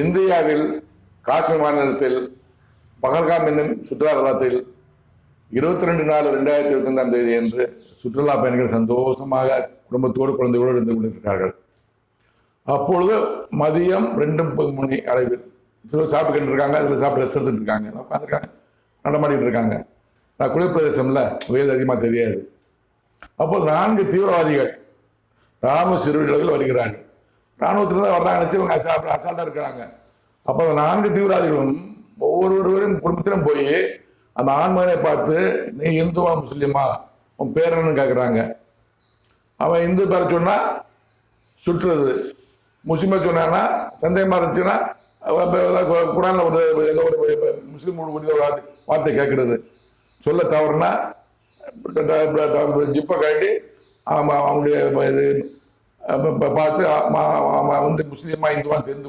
இந்தியாவில் காஷ்மீர் மாநிலத்தில் பகல்காம் என்னும் சுற்றுலா தலத்தில் இருபத்தி ரெண்டு நாலு ரெண்டாயிரத்தி இருபத்தி ஐந்தாம் தேதி என்று சுற்றுலா பயணிகள் சந்தோஷமாக குடும்பத்தோடு குழந்தைகளோடு இருந்து கொண்டிருக்கிறார்கள். அப்பொழுது மதியம் ரெண்டு முப்பது மணி அளவில் சிலர் சாப்பிட்டுக்கிட்டு இருக்காங்க அதில் சாப்பிட்டு ரெஸ்ட் எடுத்துட்டு இருக்காங்க. உட்காந்துருக்காங்க நடமாடிட்டு இருக்காங்க. நான் குளிர்பிரதேசம்ல வெயில் அதிகமாக தெரியாது. அப்போ நான்கு தீவிரவாதிகள் ராணுவ சிறுவர்கள் வருகிறார்கள். ராணுவத்தில் தான் வர்றாங்க நினச்சி இவங்க அசா அசால்ட்டாக இருக்கிறாங்க. அப்போ அந்த நான்கு தீவிரவாதிகளும் ஒவ்வொருவரும் குடும்பத்திலும் போய் அந்த ஆண்மகனை பார்த்து நீ இந்துவா முஸ்லீமா? உன் பேர் என்னன்னு கேட்குறாங்க அவன் இந்து பேரை சொன்னால் சுற்றுறது முஸ்லீமாக சொன்னான்னா சந்தேகமாக இருந்துச்சுன்னா அவன் ஒரு ஏதோ ஒரு முஸ்லீம் ஒரு வார்த்தை வார்த்தை கேட்குறது சொல்ல தவறுனா ஜிப்பை காட்டி அவன் அவங்களுடைய இது பார்த்து வந்து முஸ்லீமா இந்துவான்னு தெரிந்து